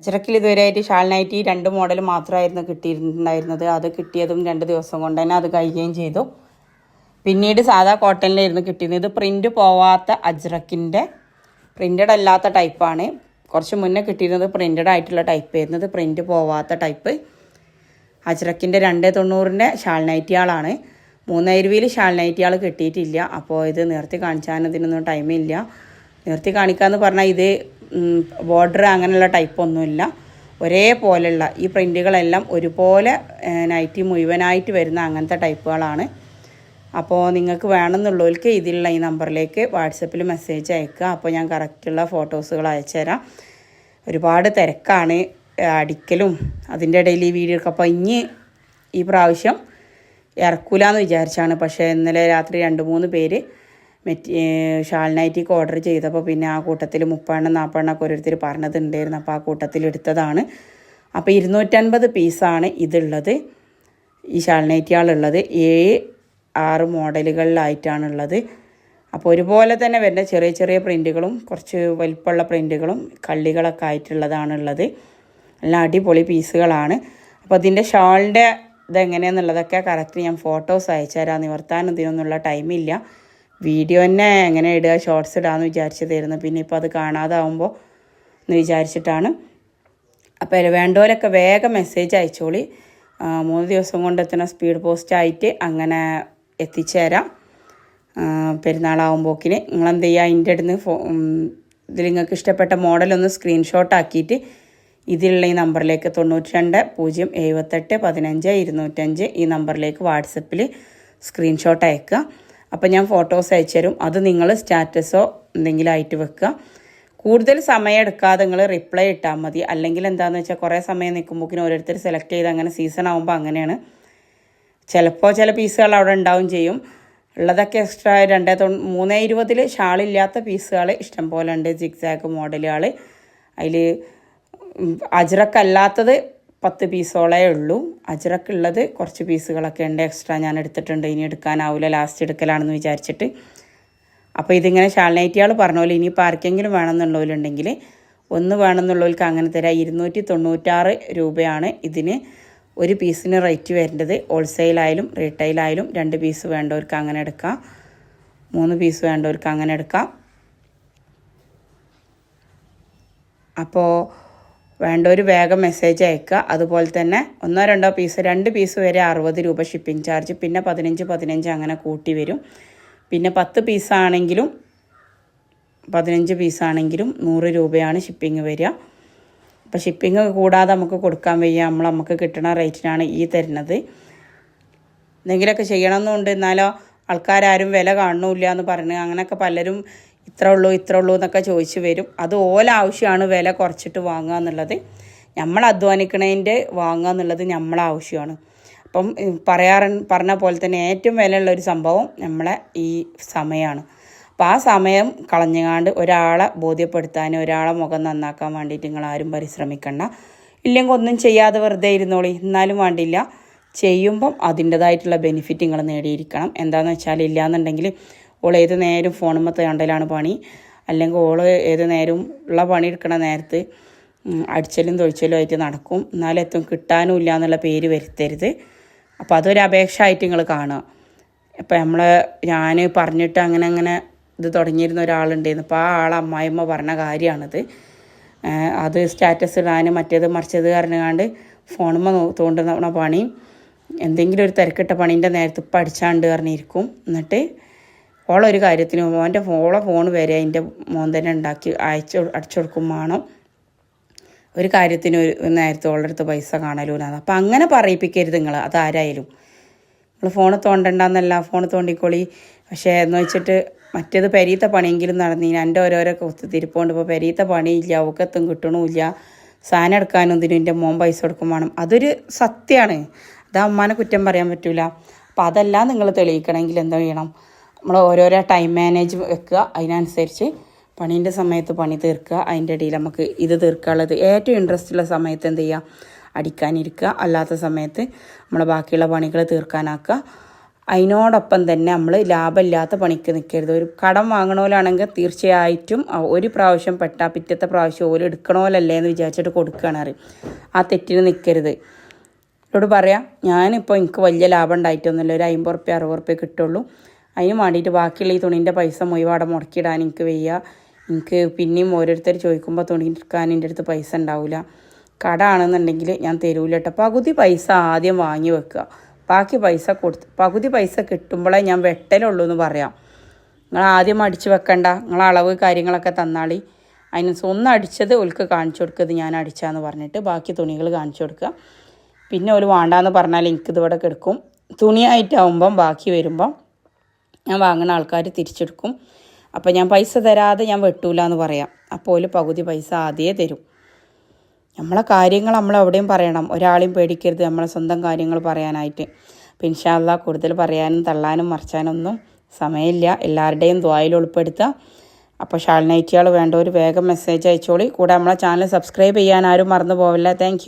അച്ചറക്കിൽ ഇതുവരെയായിട്ട് shawl nightie രണ്ട് model മാത്രമായിരുന്നു കിട്ടിയിട്ടുണ്ടായിരുന്നത്. അത് കിട്ടിയതും രണ്ട് ദിവസം കൊണ്ട് തന്നെ അത് കഴിയുകയും ചെയ്തു. പിന്നീട് സാധാ കോട്ടണിലായിരുന്നു കിട്ടിയത്. ഇത് പ്രിന്റ് പോവാത്ത അജ്രക്കിന്റെ പ്രിന്റഡ് അല്ലാത്ത ടൈപ്പാണ് കുറച്ച് മുന്നേ കിട്ടിയിരുന്നത് പ്രിന്റഡ് ആയിട്ടുള്ള ടൈപ്പ് ആയിരുന്നത് പ്രിന്റ് പോവാത്ത ടൈപ്പ് അജ്രക്കിന്റെ രണ്ട് തൊണ്ണൂറിന്റെ ഷാൾ നൈറ്റിയാളാണ് മൂന്നായിരവിയിൽ ഷാൾ നൈറ്റിയാൾ കിട്ടിയിട്ടില്ല. അപ്പോൾ ഇത് നിർത്തി കാണിച്ചാൻ ഇതിനൊന്നും ടൈമില്ല നിർത്തി കാണിക്കാന്ന് പറഞ്ഞാൽ ഇത് ബോർഡർ അങ്ങനെയുള്ള ടൈപ്പൊന്നുമില്ല ഒരേപോലെയുള്ള ഈ പ്രിന്റുകളെല്ലാം ഒരുപോലെ നൈറ്റി മുഴുവനായിട്ട് വരുന്ന അങ്ങനത്തെ ടൈപ്പുകളാണ് അപ്പോൾ നിങ്ങൾക്ക് വേണമെന്നുള്ളവർക്ക് ഇതിലുള്ള ഈ നമ്പറിലേക്ക് വാട്സപ്പിൽ മെസ്സേജ് അയക്കുക. അപ്പോൾ ഞാൻ കറക്റ്റുള്ള ഫോട്ടോസുകൾ അയച്ചു തരാം. ഒരുപാട് തിരക്കാണ് അടിക്കലും. അതിന്റെ ഇടയിൽ ഈ വീഡിയോ എടുക്കുക അപ്പോൾ ഇനി ഈ പ്രാവശ്യം ഇറക്കൂലെന്ന് വിചാരിച്ചാണ്. പക്ഷേ ഇന്നലെ രാത്രി രണ്ട് മൂന്ന് പേര് മെറ്റി ഷാൾ നൈറ്റിക്ക് ഓർഡർ ചെയ്തപ്പോൾ പിന്നെ ആ കൂട്ടത്തിൽ മുപ്പെണ്ണം നാൽപ്പെണ്ണമൊക്കെ ഓരോരുത്തർ പറഞ്ഞതുണ്ടായിരുന്നു. അപ്പോൾ ആ കൂട്ടത്തിൽ എടുത്തതാണ്. അപ്പോൾ ഇരുന്നൂറ്റൻപത് പീസാണ് ഇതുള്ളത്. ഈ ഷാൾ നൈറ്റിയാളുള്ളത് ഏഴ് ആറ് മോഡലുകളിലായിട്ടാണുള്ളത്. അപ്പോൾ ഒരുപോലെ തന്നെ വരുന്ന ചെറിയ ചെറിയ പ്രിന്റുകളും കുറച്ച് വലിപ്പമുള്ള പ്രിന്റുകളും കള്ളികളൊക്കെ ആയിട്ടുള്ളതാണുള്ളത്. നല്ല അടിപൊളി പീസുകളാണ്. അപ്പോൾ ഇതിന്റെ ഷാളിന്റെ ഇതെങ്ങനെയാണെന്നുള്ളതൊക്കെ കറക്റ്റ് ഞാൻ ഫോട്ടോസ് അയച്ചു തരാം നിവർത്താനും ഇതിനൊന്നുള്ള ടൈമില്ല വീഡിയോ തന്നെ എങ്ങനെ ഇടുക ഷോർട്സ് ഇടാമെന്ന് വിചാരിച്ചതായിരുന്നു. പിന്നെ ഇപ്പോൾ അത് കാണാതാവുമ്പോൾ എന്ന് വിചാരിച്ചിട്ടാണ്. അപ്പോൾ വേണ്ടവരൊക്കെ വേഗം മെസ്സേജ് അയച്ചോളി. മൂന്ന് ദിവസം കൊണ്ട് എത്തുന്ന സ്പീഡ് പോസ്റ്റ് ആയിട്ട് അങ്ങനെ എത്തിച്ചേരാം. പെരുന്നാളാവുമ്പോക്കിന്. നിങ്ങൾ എന്ത് ചെയ്യുക അതിന്റെ അടുത്ത് ഫോ ഇതിൽ നിങ്ങൾക്ക് ഇഷ്ടപ്പെട്ട മോഡലൊന്ന് സ്ക്രീൻഷോട്ട് ആക്കിയിട്ട് ഇതിലുള്ള ഈ നമ്പറിലേക്ക് തൊണ്ണൂറ്റി രണ്ട് പൂജ്യം എഴുപത്തെട്ട് പതിനഞ്ച് ഇരുന്നൂറ്റഞ്ച് ഈ നമ്പറിലേക്ക് വാട്സപ്പിൽ സ്ക്രീൻഷോട്ട് അയക്കുക. അപ്പോൾ ഞാൻ ഫോട്ടോസ് അയച്ചു തരും. അത് നിങ്ങൾ സ്റ്റാറ്റസോ എന്തെങ്കിലും ആയിട്ട് വെക്കുക. കൂടുതൽ സമയം എടുക്കാതെ നിങ്ങൾ റിപ്ലൈ ഇട്ടാൽ മതി. അല്ലെങ്കിൽ എന്താണെന്ന് വെച്ചാൽ കുറേ സമയം നിൽക്കുമ്പോഴേക്കും ഓരോരുത്തർ സെലക്ട് ചെയ്ത് അങ്ങനെ സീസൺ ആകുമ്പോൾ അങ്ങനെയാണ്. ചിലപ്പോൾ ചില പീസുകൾ അവിടെ ഉണ്ടാവും ചെയ്യും. ഉള്ളതൊക്കെ എക്സ്ട്രാ രണ്ടേ തൊ മൂന്നേ ഇരുപതിൽ ഷാളില്ലാത്ത പീസുകൾ ഇഷ്ടം പോലെ ഉണ്ട്. ജിഗ്സാഗ് മോഡലുകൾ അതിൽ അജ്രക്കല്ലാത്തത് പത്ത് പീസോളേ ഉള്ളൂ. അജ്രക്കുള്ളത് കുറച്ച് പീസുകളൊക്കെ ഉണ്ട്. എക്സ്ട്രാ ഞാൻ എടുത്തിട്ടുണ്ട്. ഇനി എടുക്കാനാവില്ല ലാസ്റ്റ് എടുക്കലാണെന്ന് വിചാരിച്ചിട്ട്. അപ്പോൾ ഇതിങ്ങനെ ഷാൾനൈറ്റിയാൾ പറഞ്ഞ പോലെ ഇനിയിപ്പോൾ ആർക്കെങ്കിലും വേണമെന്നുള്ളവരുണ്ടെങ്കിൽ ഒന്ന് വേണമെന്നുള്ളവർക്ക് അങ്ങനെ തരാം. ഇരുന്നൂറ്റി തൊണ്ണൂറ്റാറ് രൂപയാണ് ഇതിന് ഒരു പീസിന് റേറ്റ് വരേണ്ടത് ഹോൾസെയിലായാലും റീറ്റെയിലായാലും രണ്ട് പീസ് വേണ്ടവർക്ക് അങ്ങനെ എടുക്കാം. മൂന്ന് പീസ് വേണ്ടവർക്ക് അങ്ങനെ എടുക്കാം. അപ്പോൾ വേണ്ടവർ വേഗം മെസ്സേജ് അയക്കുക. അതുപോലെ തന്നെ ഒന്നോ രണ്ടോ പീസ് രണ്ട് പീസ് വരെ അറുപത് രൂപ ഷിപ്പിംഗ് ചാർജ് പിന്നെ പതിനഞ്ച് പതിനഞ്ച് അങ്ങനെ കൂട്ടി വരും. പിന്നെ പത്ത് പീസാണെങ്കിലും പതിനഞ്ച് പീസാണെങ്കിലും നൂറ് രൂപയാണ് ഷിപ്പിംഗ് വരിക. അപ്പോൾ ഷിപ്പിംഗ് കൂടാതെ നമുക്ക് കൊടുക്കാൻ വയ്യ. നമ്മൾ നമുക്ക് കിട്ടുന്ന റേറ്റിനാണ് ഈ തരുന്നത്. എന്തെങ്കിലുമൊക്കെ ചെയ്യണമെന്നുണ്ട്. എന്നാലോ ആൾക്കാരും വില കാണുന്നില്ല എന്ന് പറഞ്ഞ് അങ്ങനെയൊക്കെ പലരും ഇത്ര ഉള്ളൂ ഇത്ര ഉള്ളൂ എന്നൊക്കെ ചോദിച്ച് വരും. അത് ഓല ആവശ്യമാണ് വില കുറച്ചിട്ട് വാങ്ങുക എന്നുള്ളത്. നമ്മൾ അധ്വാനിക്കണതിന്റെ വാങ്ങുക എന്നുള്ളത് നമ്മളെ ആവശ്യമാണ്. അപ്പം പറയാറ പറഞ്ഞ പോലെ തന്നെ ഏറ്റവും വിലയുള്ള ഒരു സംഭവം നമ്മളെ ഈ സമയമാണ്. അപ്പം ആ സമയം കളഞ്ഞുകാണ്ട് ഒരാളെ ബോധ്യപ്പെടുത്താൻ ഒരാളെ മുഖം നന്നാക്കാൻ വേണ്ടിയിട്ട് നിങ്ങൾ ആരും പരിശ്രമിക്കണ്ട. ഇല്ലെങ്കിൽ ഒന്നും ചെയ്യാതെ വെറുതെ ഇരുന്നോളി. എന്നാലും വേണ്ടില്ല ചെയ്യുമ്പം അതിന്റെതായിട്ടുള്ള ബെനിഫിറ്റ് നിങ്ങൾ നേടിയിരിക്കണം. എന്താണെന്ന് വെച്ചാൽ ഇല്ലയെന്നുണ്ടെങ്കിൽ ഓൾ ഏത് നേരം ഫോണുമ്മത്തെ കണ്ടലാണ് പണി. അല്ലെങ്കിൽ ഓൾ ഏത് നേരവും ഉള്ള പണി എടുക്കണ നേരത്ത് അടിച്ചലും തൊഴിച്ചലും ആയിട്ട് നടക്കും. എന്നാലും എത്തും കിട്ടാനും ഇല്ല എന്നുള്ള പേര് വരുത്തരുത്. അപ്പോൾ അതൊരു അപേക്ഷ ആയിട്ട് നിങ്ങൾ കാണുക. അപ്പോൾ നമ്മൾ ഞാൻ പറഞ്ഞിട്ട് അങ്ങനെ അങ്ങനെ ഇത് തുടങ്ങിയിരുന്ന ഒരാളുണ്ടായിരുന്നു അപ്പോൾ ആ ആൾ അമ്മായിമ്മ പറഞ്ഞ കാര്യമാണിത് അത് സ്റ്റാറ്റസ് ഇടാനും മറ്റേത് മറിച്ചത് കാരണങ്ങാണ്ട് ഫോണുമ്മ തോണ്ടുന്ന പണി. എന്തെങ്കിലും ഒരു തിരക്കിട്ട പണീന്റെ നേരത്ത് അടിച്ചാണ്ട് പറഞ്ഞിരിക്കും. എന്നിട്ട് ഓളൊരു കാര്യത്തിന് ഓന്റെ ഓളെ ഫോൺ വരെ അതിന്റെ മോൻ തന്നെ ഉണ്ടാക്കി അയച്ചു അടിച്ചു കൊടുക്കും വേണം. ഒരു കാര്യത്തിന് ഒരു നേരത്തെ ഓളുടെ അടുത്ത് പൈസ കാണലൂന്നാണ് അപ്പം അങ്ങനെ പറയിപ്പിക്കരുത് നിങ്ങൾ അതാരായാലും നിങ്ങൾ ഫോൺ തോണ്ടണ്ടെന്നല്ല. ഫോൺ തോണ്ടിക്കോളി. പക്ഷേ എന്ന് വെച്ചിട്ട് മറ്റേത് പെരീത്ത പണിയെങ്കിലും നടന്നീന്. എന്റെ ഓരോരോ കുത്തിരിപ്പോണ്ട് ഇപ്പോൾ പെരീത്ത പണിയില്ല. അവക്കത്തും കിട്ടണമില്ല സാധനം എടുക്കാനും ഇതിനും എന്റെ മോൻ പൈസ കൊടുക്കും വേണം. അതൊരു സത്യമാണ് അത് അമ്മാനെ കുറ്റം പറയാൻ പറ്റൂല. അപ്പം അതെല്ലാം നിങ്ങൾ തെളിയിക്കണമെങ്കിൽ എന്താ ചെയ്യണം? നമ്മൾ ഓരോരോ ടൈം മാനേജ് വെക്കുക. അതിനനുസരിച്ച് പണീന്റെ സമയത്ത് പണി തീർക്കുക. അതിന്റെ ഇടയിൽ നമുക്ക് ഇത് തീർക്കാനുള്ളത്. ഏറ്റവും ഇൻട്രസ്റ്റ് ഉള്ള സമയത്ത് എന്ത് ചെയ്യുക? അടിക്കാനിരിക്കുക. അല്ലാത്ത സമയത്ത് നമ്മൾ ബാക്കിയുള്ള പണികൾ തീർക്കാനാക്കുക. അതിനോടൊപ്പം തന്നെ നമ്മൾ ലാഭമില്ലാത്ത പണിക്ക് നിൽക്കരുത്. ഒരു കടം വാങ്ങണോലാണെങ്കിൽ തീർച്ചയായിട്ടും ഒരു പ്രാവശ്യം പെട്ടാൽ പിറ്റത്തെ പ്രാവശ്യം ഓൽ എടുക്കണോലല്ലേ എന്ന് വിചാരിച്ചിട്ട് കൊടുക്കുകയാണ് അറിയും ആ തെറ്റിന് നിൽക്കരുത്. എന്നോട് പറയാം ഞാനിപ്പോൾ എനിക്ക് വലിയ ലാഭം ഉണ്ടായിട്ടൊന്നുമില്ല. ഒരു അമ്പത് റുപ്യ അറുപത് റുപ്യ കിട്ടുള്ളൂ. അതിന് വേണ്ടിയിട്ട് ബാക്കിയുള്ള ഈ തുണീന്റെ പൈസ മുഴുവൻ മുടക്കിയിടാൻ എനിക്ക് വയ്യ. എനിക്ക് പിന്നെയും ഓരോരുത്തർ ചോദിക്കുമ്പോൾ തുണി എടുക്കാൻ എന്റെ അടുത്ത് പൈസ ഉണ്ടാവില്ല കട ആണെന്നുണ്ടെങ്കിൽ ഞാൻ തരൂല കേട്ടോ പകുതി പൈസ ആദ്യം വാങ്ങി വെക്കുക. ബാക്കി പൈസ കൊടുത്ത് പകുതി പൈസ കിട്ടുമ്പോഴേ ഞാൻ വെട്ടലുള്ളൂ എന്ന് പറയാം. നിങ്ങൾ ആദ്യം അടിച്ച് വെക്കണ്ട. നിങ്ങൾ അളവ് കാര്യങ്ങളൊക്കെ തന്നാളി. അതിന് ഒന്ന് അടിച്ചത് ഓൽക്ക് കാണിച്ചു കൊടുക്കുന്നത് ഞാൻ അടിച്ചാന്ന് പറഞ്ഞിട്ട് ബാക്കി തുണികൾ കാണിച്ചു കൊടുക്കുക. പിന്നെ ഒരു വേണ്ടാന്ന് പറഞ്ഞാൽ എനിക്കിതിവിടെ കിടക്കും. തുണിയായിട്ടാവുമ്പം ബാക്കി വരുമ്പം ഞാൻ വാങ്ങുന്ന ആൾക്കാർ തിരിച്ചെടുക്കും. അപ്പോൾ ഞാൻ പൈസ തരാതെ ഞാൻ വെട്ടൂല എന്ന് പറയാം. അപ്പോൾ ഒരു പകുതി പൈസ ആദ്യമേ തരും. നമ്മളെ കാര്യങ്ങൾ നമ്മൾ എവിടെയും പറയണം. ഒരാളെയും പേടിക്കരുത്. നമ്മളെ സ്വന്തം കാര്യങ്ങൾ പറയാനായിട്ട്. അപ്പം ഇൻഷാല്ല കൂടുതൽ പറയാനും തള്ളാനും മറിച്ചാനൊന്നും സമയമില്ല. എല്ലാവരുടെയും ദ്വായിൽ ഉൾപ്പെടുത്തുക. അപ്പോൾ ഷാൾ നൈറ്റിയാൾ വേണ്ട ഒരു വേഗം മെസ്സേജ് അയച്ചോളി. കൂടെ നമ്മളെ ചാനൽ സബ്സ്ക്രൈബ് ചെയ്യാൻ ആരും മറന്നു പോവില്ല. താങ്ക്